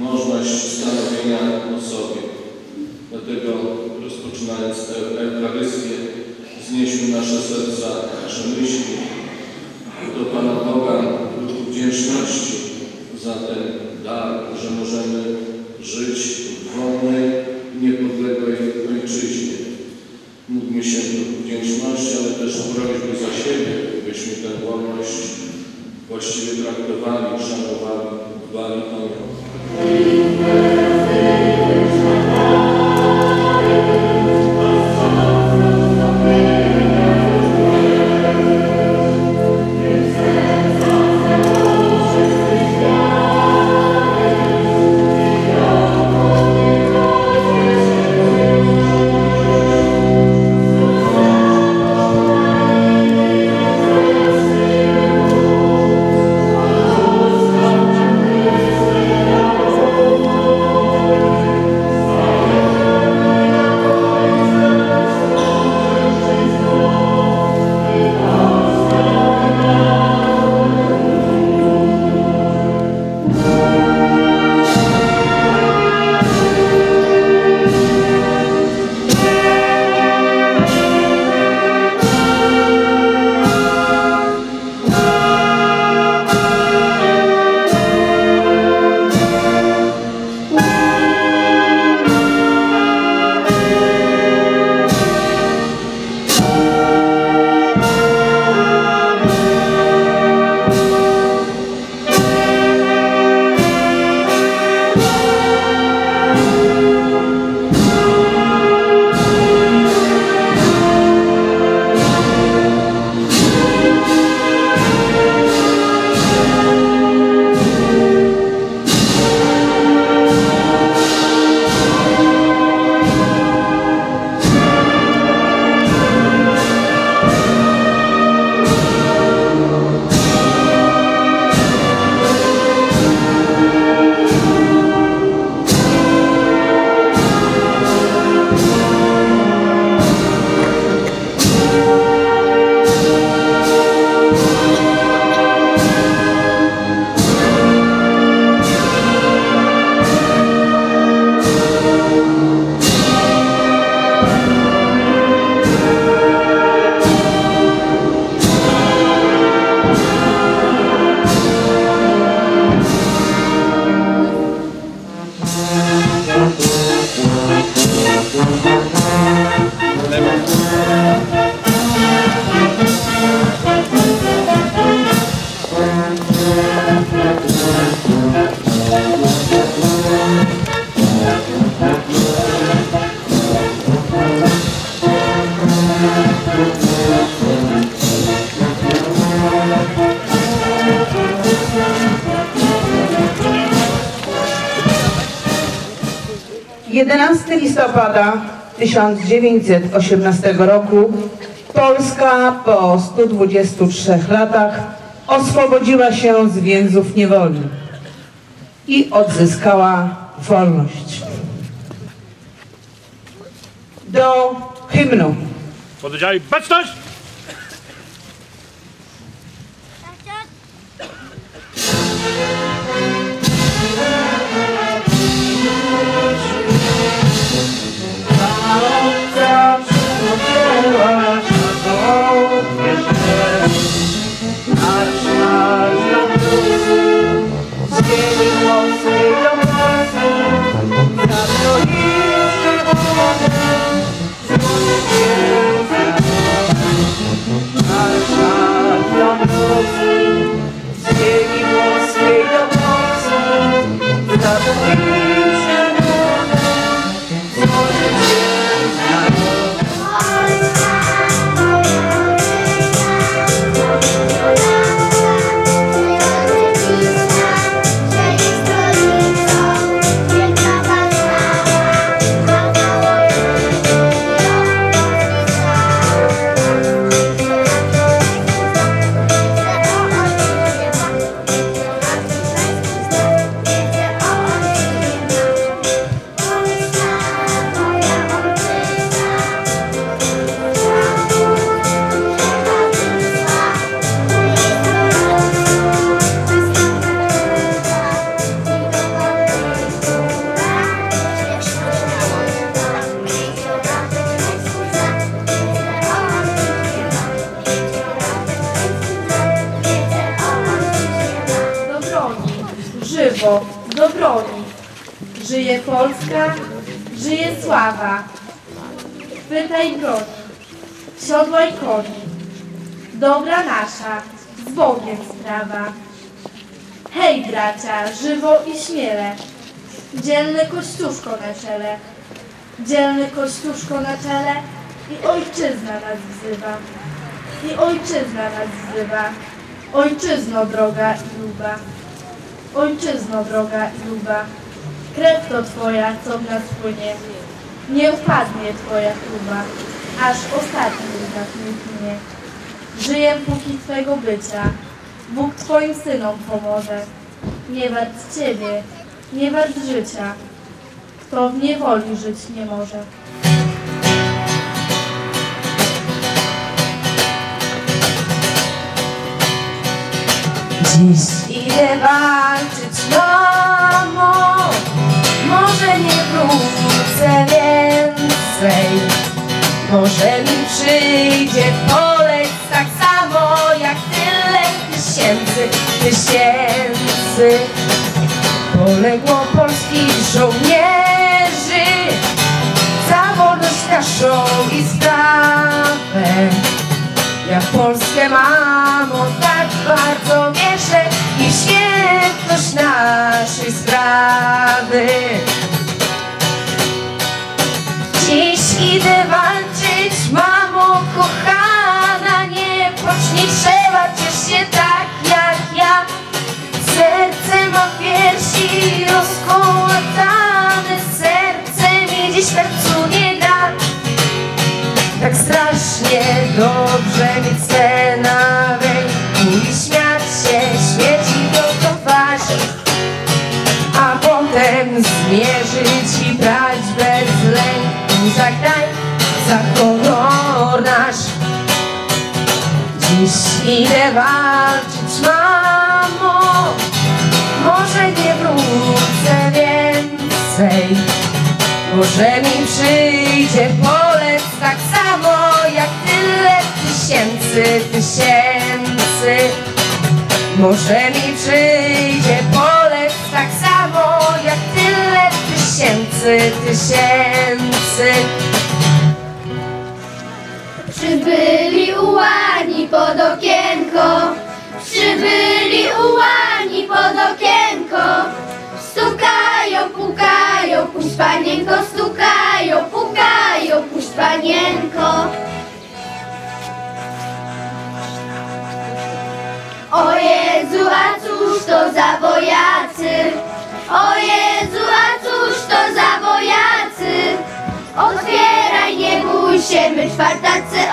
możliwość stanowienia o sobie. Dlatego rozpoczynając tę Eucharystię, znieśmy nasze serca, nasze myśli do Pana Boga w wdzięczności za ten 11 listopada 1918 roku Polska po 123 latach oswobodziła się z więzów niewoli i odzyskała wolność. Do hymnu. Poddział baczność! Wielka Żyje Polska, żyje sława. Pytaj broni, siodłaj koni. Dobra nasza, z Bogiem sprawa. Hej bracia, żywo i śmiele, dzielny kościuszko na czele, dzielny kościuszko na czele i ojczyzna nas wzywa, i ojczyzna nas wzywa, ojczyzno droga i luba, ojczyzno droga i luba, krew to twoja, co w nas płynie, nie upadnie twoja chluba, aż ostatni łzach nie płynie. Żyję póki twego bycia, Bóg twoim synom pomoże. Nie wart ciebie, nie wart życia, kto w niewoli żyć nie może. Dziś idę walczyć, mamo Może nie wrócę więcej. Może mi przyjdzie poleć tak samo Jak tyle tysięcy, tysięcy. Poległo polskich żołnierzy Za wolność naszą i sprawę ja w Polskę mamo naszej sprawy. Dziś idę walczyć, mamo kochana, nie płacz, nie trzeba, ciesz się tak jak ja. Serce ma piersi rozkołatane, serce mi dziś sercu nie gra. Tak strasznie dobrze mieć swe zmierzyć i brać bez lęku za kraj, za honor nasz. Dziś idę walczyć, mamo, może nie wrócę więcej. Może mi przyjdzie polec tak samo jak tyle tysięcy, tysięcy. Może mi przyjdzie tysięcy, tysięcy. Przybyli ułani pod okienko, przybyli ułani pod okienko. Stukają, pukają, puść panienko, stukają, pukają, puść panienko. O Jezu, a cóż to za wojacy? O Jezu, Otwieraj, nie bój się, my czwartacy,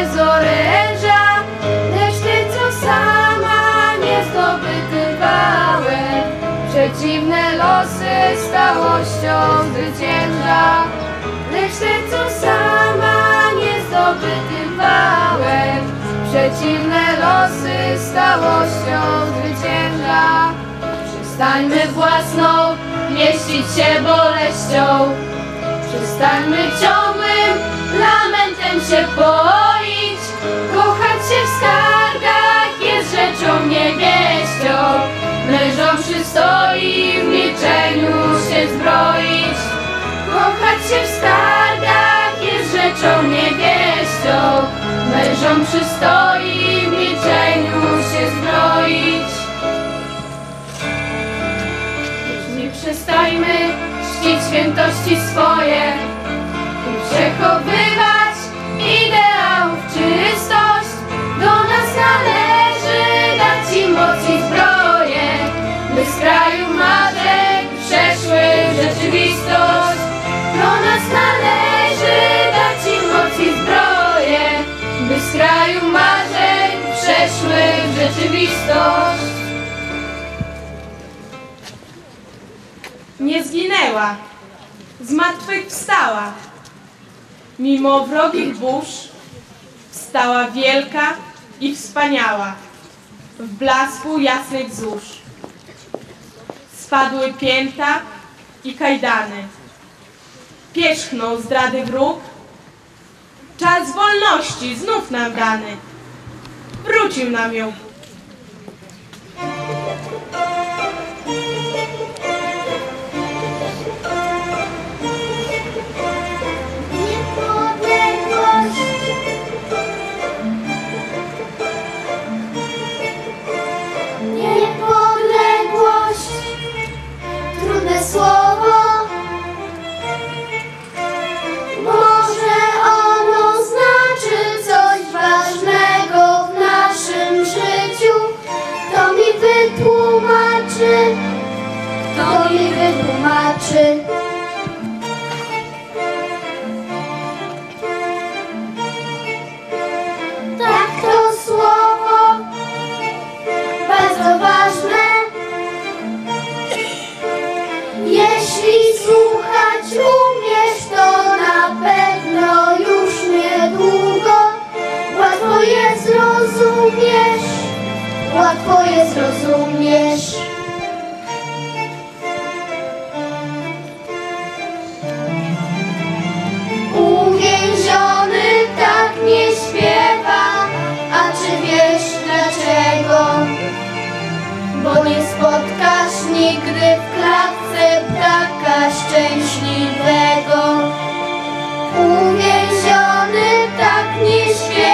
bez oręża, lecz ty, co sama nie zdobyty wałem, przeciwne losy stałością zwycięża, lecz ty, co sama nie zdobyty wałem, przeciwne losy stałością zwycięża. Przestańmy własną mieścić się boleścią. Przestańmy ciągłym lamentem się poić. Skarbach jest rzeczą niewieścią. Mężom przystoi w milczeniu się zbroić, kochać się w skargach jest rzeczą niewieścią. Mężom przystoi w milczeniu się zbroić. Nie przestajmy czcić świętości swoje i przechowywać ideałów rzeczywistość. Do nas należy dać im moc i by z kraju marzeń przeszły w rzeczywistość. Nie zginęła, zmartwychwstała. Mimo wrogich burz wstała wielka i wspaniała w blasku jasnych zórz. Spadły pięta i kajdany. Pierzchnął zdrady wróg. Czas wolności znów nam dany. Wrócił nam ją bardzo nie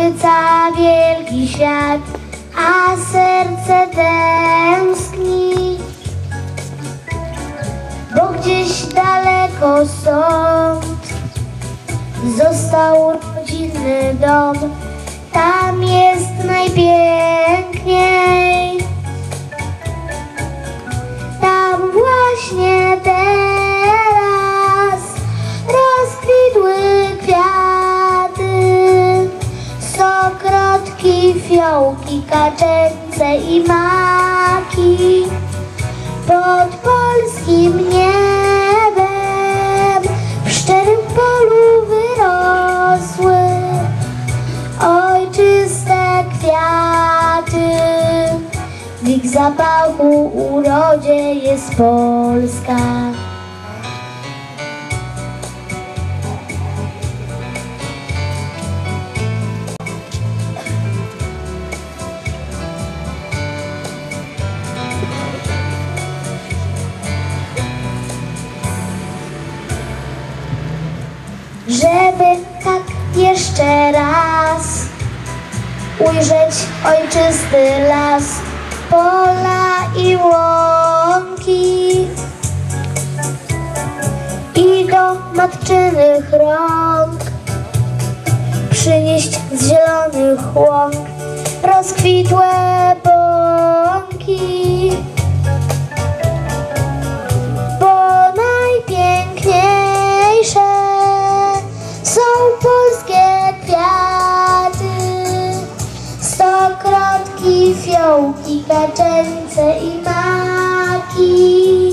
zachwyca wielki świat, a serce tęskni. Bo gdzieś daleko stąd został rodzinny dom, tam jest najpiękniej. Tam właśnie teraz Fiołki, fiołki, kaczęce i maki. Raz ujrzeć ojczysty las, pola i łąki. I do matczynych rąk przynieść z zielonych łąk rozkwitłe bąki. Fiołki, kaczence i maki.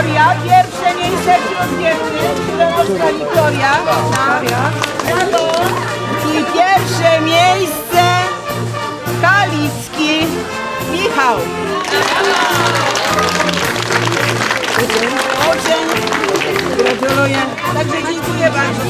Wiktoria, pierwsze miejsce wśród dziewczyn, Śląska Wiktoria. Brawo! I pierwsze miejsce Kalicki Michał. Oczeń. Gratuluję. Także dziękuję bardzo.